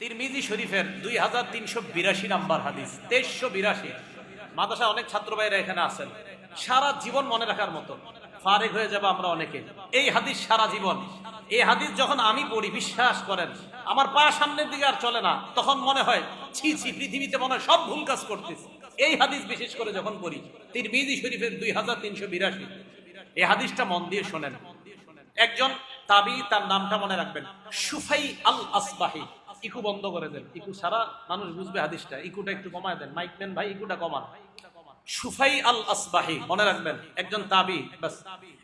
তিরমিজি শরীফের দুই হাজার তিনশো বিরাশি নাম্বার হাদিস, তেইশশো বিরাশি। মাদ্রাসা অনেক ছাত্র ভাইরা এখানে আছেন। সারা জীবন মনে রাখার মতো। ফারেক হয়ে যাবে আমরা অনেকে। এই হাদিস সারা জীবন। এই হাদিস যখন আমি পড়ি, বিশ্বাস করেন, আমার পা সামনের দিকে আর চলে না। তখন মনে হয়, ছি ছি, পৃথিবীতে মনে হয় সব ভুল কাজ করতেছি। এই হাদিস বিশেষ করে যখন পড়ি, তিরমিজি শরীফের দুই হাজার তিনশো বিরাশি। এই হাদিসটা মন দিয়ে শোনেন। একজন তাবি, তার নামটা মনে রাখবেন, সুফাই আল আসবাহি ইকু বন্ধ করে দেন। ইকু সারা মানুষ বুঝবে হাদিসটা। ইকুটা একটু কমায় দেন। মাইক নেন ভাই, ইকুটা কমান। সুফাই আল আসবাহি মনে রাখবেন, একজন তাবি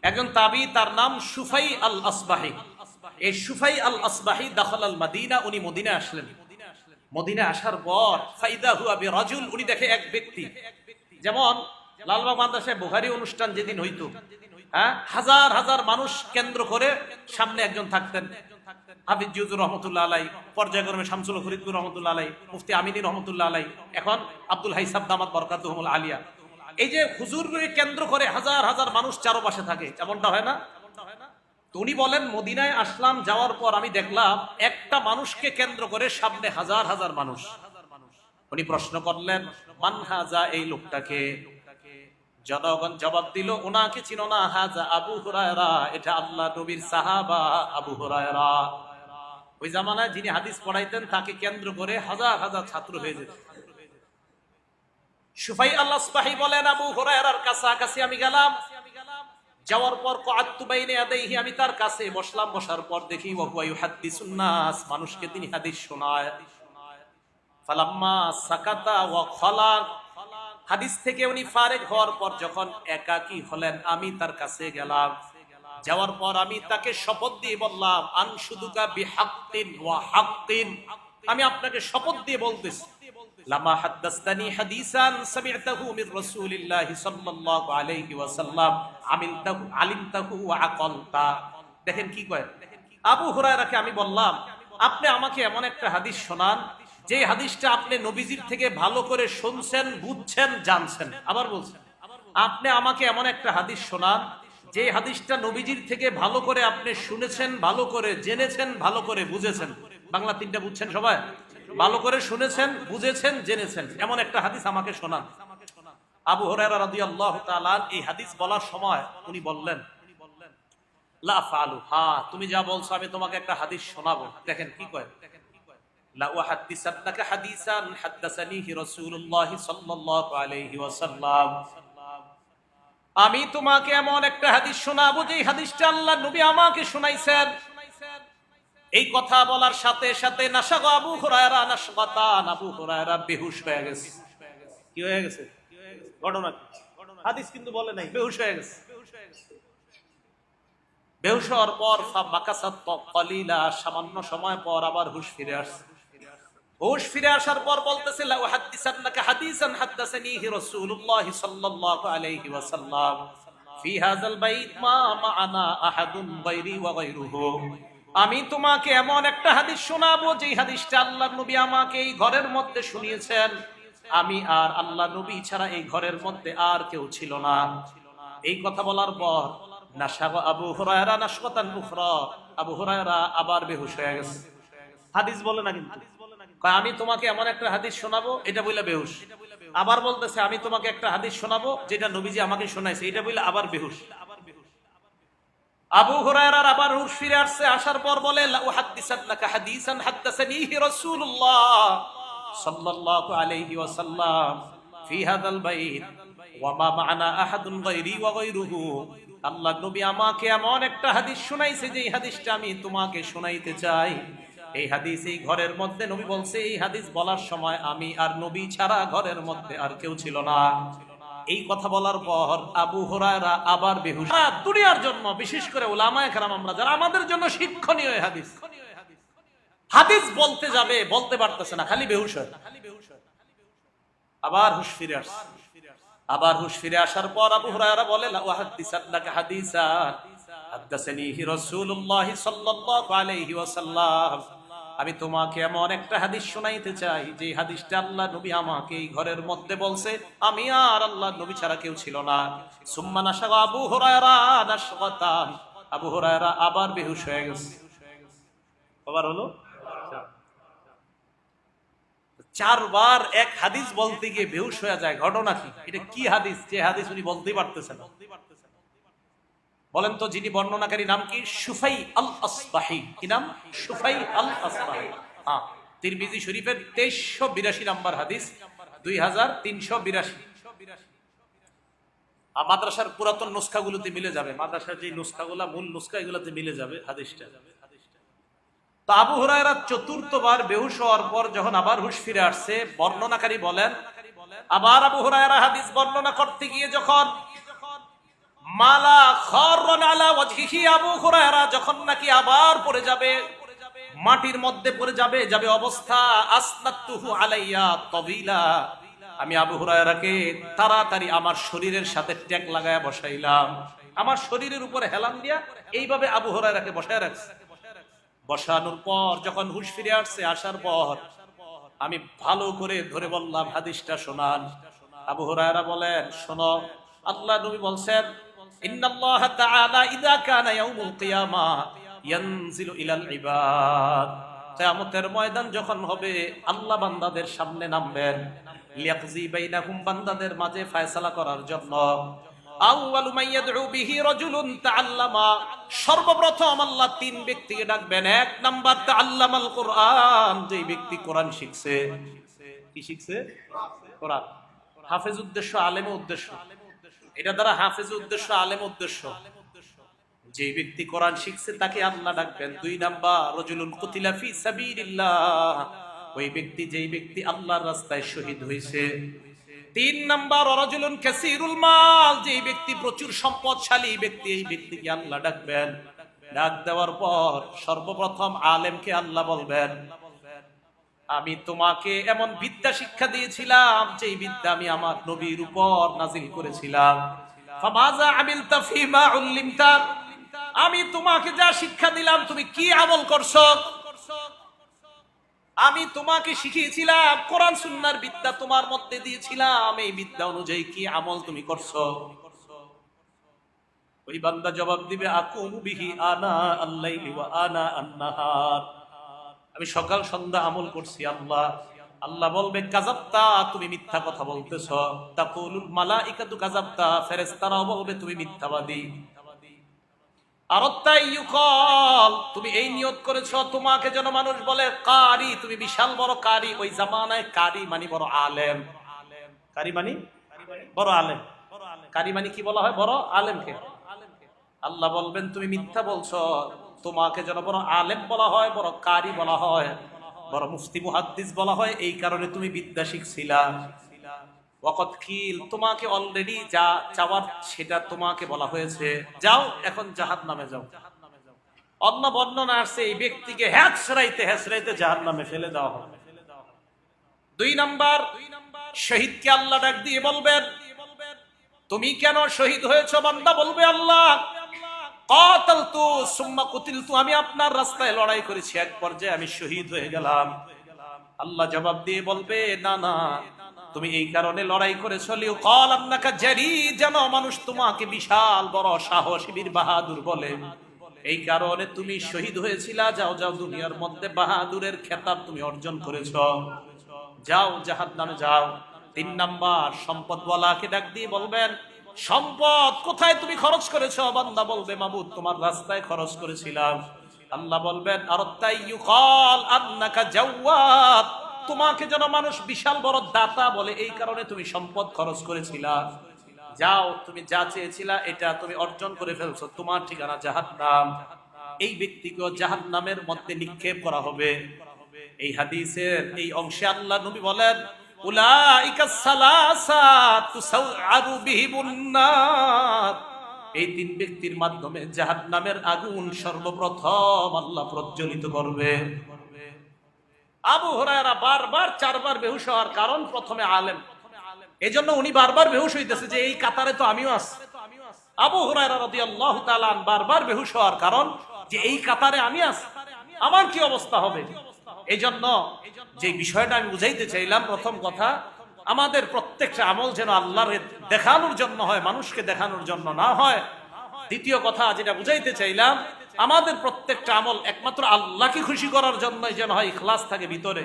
একজন তাবি, তার নাম সুফাই আল আসবাহি এই সুফাই আল আসবাহি দাখল আল মাদিনা উনি মদিনা আসলেন। মদিনা আসার পর ফাইদা হুয়া বি রাজুল উনি দেখে এক ব্যক্তি। যেমন লালবাগ মাদ্রাসায় বুহারি অনুষ্ঠান যেদিন হইতো হ্যাঁ হাজার হাজার মানুষ কেন্দ্র করে সামনে একজন থাকতেন। হাফিজ জিউজুর রহমতুল্লাহ আলাই, পর্যায়ক্রমে শামসুল ফরিদপুর রহমতুল্লাহ আলাই, মুফতি আমিনী রহমতুল্লাহ আলাই, এখন আব্দুল হাইসাব দামাত বরকাতুহমুল আলিয়া। এই যে হুজুরকে কেন্দ্র করে হাজার হাজার মানুষ চারপাশে থাকে এমনটা হয় না? উনি বলেন, মদিনায় আসলাম, যাওয়ার পর আমি দেখলাম একটা মানুষকে কেন্দ্র করে সামনে হাজার হাজার মানুষ। উনি প্রশ্ন করলেন মানহাজা এই লোকটাকে? জনগণ জবাব দিল ওনাকে চিনো না হাজা আবু হুরায়রা, এটা আল্লাহ নবীর সাহাবা আবু হুরায়রা। ওই জামানায় যিনি হাদিস পড়াইতেন, তাকে কেন্দ্র করে হাজার হাজার ছাত্র হয়ে যেত। সুফাই আল্লাহ বলেন, আবু হুরায়রার কাছাকাছি আমি গেলাম। যাওয়ার পর কাতুবাইনে আদাইহি আমি তার কাছে বসলাম। বসার পর দেখি ওয়া ইউহাদ্দিসুন নাস, মানুষকে তিনি হাদিস শোনায়। ফালাম্মা সাকাতা ওয়া খলাক হাদিস থেকে উনি ফারেক হওয়ার পর যখন একাকী হলেন, আমি তার কাছে গেলাম। যাওয়ার পর আমি তাকে শপথ দিয়ে বললাম, আনসুদুকা বিহাক্কিন ওয়া হাক্কিন। আমি আপনাকে শপথ দিয়ে বলতেছি, লামা হাদ্দাসতানি হাদিসান সামি'তাহু মির রাসূলিল্লাহি সাল্লাল্লাহু আলাইহি ওয়াসাল্লাম। আমিলতাহু আলিমতাহু ওয়া আকালতা। দেখেন কি কয়, আবু হুরায়রাকে আমি বললাম, আপনি আমাকে এমন একটা হাদিস শোনান, যে হাদিসটা আপনি নবীজির থেকে ভালো করে শুনছেন, বুঝছেন, জানছেন। আবার বলছেন আপনি আমাকে এমন একটা হাদিস শোনান যে হাদিসটা নবীজির থেকে ভালো করে আপনি শুনেছেন, ভালো করে জেনেছেন, ভালো করে বুঝেছেন। বাংলা তিনটা বুঝছেন সবাই? ভালো করে শুনেছেন, বুঝেছেন, জেনেছেন। এমন একটা হাদিস আমাকে শোনান। আবু তাআলা এই হাদিস বলার সময় উনি বললেন তুমি যা বলছো আমি তোমাকে একটা হাদিস শোনাবো। দেখেন কি কয়? লা উহাদ্দিসান্নাকা হাদিসান আমি তোমাকে এমন একটা হাদিস শোনাবো যে হাদিসটা আল্লাহ নবী আমাকে শোনাইছেন। এই কথা বলার সাথে সাথে নাশা আবু হুরায়রা নাশগাতান আবু হুরায়রা বেহুশ হয়ে গেছে। কি হয়ে গেছে? ঘটনা হাদিস কিন্তু বলে নাই। বেহুশ হয়ে গেছে। বেহুশ হওয়ার পর সামান্য সময় পর আবার হুশ ফিরে আসছে। হুশ, ফিরে আসার পর বলতেছে লা উহাদ্দিসান্নাকা হাদিসান হাদ্দাসানিহি রাসূলুল্লাহ সাল্লাল্লাহু আলাইহি ওয়াসাল্লাম। ফি হাযাল বাইত মা মা'ানা আহাদুন গায়রি ওয়া গায়রুহু। আমি তোমাকে এমন একটা হাদিস শোনাবো যে হাদিসটা আল্লাহ নবী আমাকে এই ঘরের মধ্যে শুনিয়েছেন। আমি আর আল্লাহ নবী ছাড়া এই ঘরের মধ্যে আর কেউ ছিল না। এই কথা বলার পর নাশাগ আবু হুরায়রা নাশকাতান উখরা। আবু হুরায়রা আবার বেহুশ হয়ে গেছে। হাদিস বলে না কিন্তু। আমি তোমাকে এমন একটা হাদিস শোনাবো, এটা বলে বেহুশ। আবার বলতেছে, আমি তোমাকে একটা হাদিস শোনাবো, যেটা নবীজি আমাকে শোনাইছে, এটা বলে আবার বেহুশ। আবু আবার হুশ ফিরে আসছে, আসার পর বলে আল্লাহ নবী আমাকে এমন একটা হাদিস শোনাইছে যে হাদিসটা আমি তোমাকে শোনাইতে চাই। এই হাদিস এই ঘরের মধ্যে নবী বলছে, এই হাদিস বলার সময় আমি আর নবী ছাড়া ঘরের মধ্যে আর কেউ ছিল না। এই কথা বলার পর আবু হুরায়রা আবার বেহুশ। দুনিয়ার জন্য, বিশেষ করে ওলামায়ে কেরাম আমরা যারা, আমাদের জন্য শিক্ষণীয় এই হাদিস। হাদিস বলতে যাবে, বলতে পারতেছে না, খালি বেহুশ হয়। আবার হুশ ফিরে আসছে। আবার হুশ ফিরে আসার পর আবু হুরায়রা বলে লা উহাদ্দিসান্নাকা হাদিসান। রাসূলুল্লাহ সাল্লাল্লাহু আলাইহি ওয়াসাল্লাম। আমি তোমাকে এমন একটা হাদিস শোনাইতে চাই, যে হাদিসটা আল্লাহ নবী আমাকে এই ঘরের মধ্যে বলছে, আমি আর আল্লাহ নবী ছাড়া কেউ ছিল না। সুম্মা নাশা আবু হুরায়রা আবু হুরায়রা আবার বেহুশ হয়ে গেছে। আবার হলো? চারবার এক হাদিস বলতে গিয়ে বেহুশ হয়ে যায়, ঘটনা কি? এটা কি হাদিস? যে হাদিস উনি বলতেই পারতেছেন না। বলেন তো, যিনি বর্ণনাকারী নাম কি? সুফাই আল আসবাহি কি নাম? সুফাই আল আসবাহি হ্যাঁ তিরমিজি শরীফের তেইশশো বিরাশি নাম্বার হাদিস, দুই হাজার তিনশো বিরাশি। আর মাদ্রাসার পুরাতন নুস্খাগুলোতে মিলে যাবে। মাদ্রাসার যে নুস্খাগুলা, মূল নুস্খা, এগুলোতে মিলে যাবে হাদিসটা। তো আবু হুরায়রা চতুর্থবার বেহুশ হওয়ার পর যখন আবার হুশ ফিরে আসছে, বর্ণনাকারী বলেন, আবার আবু হুরায়রা হাদিস বর্ণনা করতে গিয়ে যখন মালা খরন আলা যখন নাকি আবার পড়ে যাবে, মাটির মধ্যে পড়ে যাবে যাবে অবস্থা আসনাতুহু আলাইয়া তবিলা। আমি আবু হুরায়রাকে তাড়াতাড়ি আমার শরীরের সাথে ট্যাগ লাগায় বসাইলাম। আমার শরীরের উপরে হেলান দিয়া এইভাবে আবু হুরায়রাকে বসায় রাখছে। বসানোর পর যখন হুশ ফিরে আসছে, আসার পর আমি ভালো করে ধরে বললাম, হাদিসটা শোনান। আবু হুরায়রা বলেন, শোনো, আল্লাহ নবী বলছেন ময়দান যখন হবে, আল্লাহ বান্দাদের সামনে নামবেন। বান্দাদের মাঝে করার জন্য। সর্বপ্রথম আল্লাহ তিন ব্যক্তিকে ডাকবেন। এক নাম্বার তাআল্লামাল কোরআন, যেই ব্যক্তি কোরআন শিখছে। কি শিখছে? কোরআন। হাফেজ উদ্দেশ্য, আলেম উদ্দেশ্য। এটা দ্বারা হাফেজ উদ্দেশ্য, আলেম উদ্দেশ্য। যে ব্যক্তি কোরআন শিখছে, তাকে আল্লাহ ডাকবেন। দুই নাম্বার, রজুলুন কুতিলা ওই ব্যক্তি, যেই ব্যক্তি আল্লাহর রাস্তায় শহীদ হয়েছে। তিন নাম্বার অরাজুলুন কাসিরুল মাল। যেই ব্যক্তি প্রচুর সম্পদশালী ব্যক্তি, এই ব্যক্তিকে আল্লাহ ডাকবেন। ডাক দেওয়ার পর সর্বপ্রথম আলেমকে আল্লাহ বলবেন আমি তোমাকে এমন বিদ্যা শিক্ষা দিয়েছিলাম যে বিদ্যা আমি আমার নবীর উপর নাজিল করেছিলাম। আমি তোমাকে যা শিক্ষা দিলাম, তুমি কি আমল করছ? আমি তোমাকে শিখিয়েছিলাম, কোরআন সুন্নার বিদ্যা তোমার মধ্যে দিয়েছিলাম, এই বিদ্যা অনুযায়ী কি আমল তুমি করছ? ওই বান্দা জবাব দিবে আকুমু বিহি আনা ওয়া আনা আন্নাহার। আমি সকাল সন্ধ্যা আমল করছি, আল্লাহ। আল্লাহ বলবে, কাজাবতা, তুমি মিথ্যা কথা বলতেছ। তাকুলুল মালাইকাতু কাজাবতা, ফেরেশতারাও বলবে, তুমি মিথ্যাবাদী। আর তাই ইউকল, তুমি বিশাল বড় আল্লাহ বলবেন, তুমি মিথ্যা বলছো। তোমাকে যেন বড় আলেম বলা হয়, বড় কারি বলা হয়, বড় মুফতি, মুহাদ্দিস বলা হয়, এই কারণে তুমি বিদ্যা শিখছিলা। ওয়াকত খিল তোমাকে অলরেডি যা চাওয়ার সেটা তোমাকে বলা হয়েছে। যাও, এখন জাহাদ নামে যাও। অন্য বর্ণনা আসছে এই ব্যক্তিকে হ্যাঁচড়াইতে হ্যাঁচড়াইতে জাহাদ নামে ফেলে দেওয়া হবে। দুই নাম্বার, শহীদকে আল্লাহ ডাক দিয়ে বলবেন, তুমি কেন শহীদ হয়েছ বান্দা? বলবে আল্লাহ আমি আপনার রাস্তায় লড়াই করেছি। এক পর্যায়ে আমি শহীদ হয়ে গেলাম। আল্লাহ জবাব দিয়ে বলবে, না না, তুমি এই কারণে লড়াই করেছ। লিও কল যেন মানুষ তোমাকে বিশাল বড় বীর বাহাদুর বলে। এই কারণে তুমি শহীদ হয়েছিলা। যাও যাও, দুনিয়ার মধ্যে বাহাদুরের খেতাব তুমি অর্জন করেছ। যাও জাহাদ নামে যাও। তিন নাম্বার সম্পদ ওয়ালাকে ডাক দিয়ে বলবেন সম্পদ কোথায় তুমি খরচ করেছ? বান্দা বলবে মাবুদ তোমার রাস্তায় খরচ করেছিলাম। আল্লাহ বলবেন, আর তোমাকে যেন মানুষ বিশাল বড় দাতা বলে, এই কারণে তুমি সম্পদ খরচ করেছিলা। যাও, তুমি যা চেয়েছিলা, এটা তুমি অর্জন করে ফেলছো। তোমার ঠিকানা জাহান্নাম। এই ব্যক্তিকে জাহান্নামের মধ্যে নিক্ষেপ করা হবে। এই হাদিসের এই অংশে আল্লাহ নবী বলেন এই তিন ব্যক্তির মাধ্যমে জাহান্নামের আগুন সর্বপ্রথম আল্লাহ প্রজ্বলিত করবে। আবু হুরায়রা বারবার চারবার বেহুশ হওয়ার কারণ প্রথমে আলেম। এজন্য উনি বারবার বেহুশ হইতেছে যে এই কাতারে তো আমিও আছি। আবু হুরায়রা তাআলা আন বারবার বেহুশ হওয়ার কারণ যে এই কাতারে আমি আছি। আমার কি অবস্থা হবে? এই জন্য যে বিষয়টা আমি বুঝাইতে চাইলাম, প্রথম কথা, আমাদের প্রত্যেকটা আমল যেন আল্লাহর দেখানোর জন্য হয়, মানুষকে দেখানোর জন্য না হয়। দ্বিতীয় কথা যেটা বুঝাইতে চাইলাম, আমাদের প্রত্যেকটা আমল একমাত্র আল্লাহকে খুশি করার জন্যই যেন হয়, ইখলাস থাকে ভিতরে।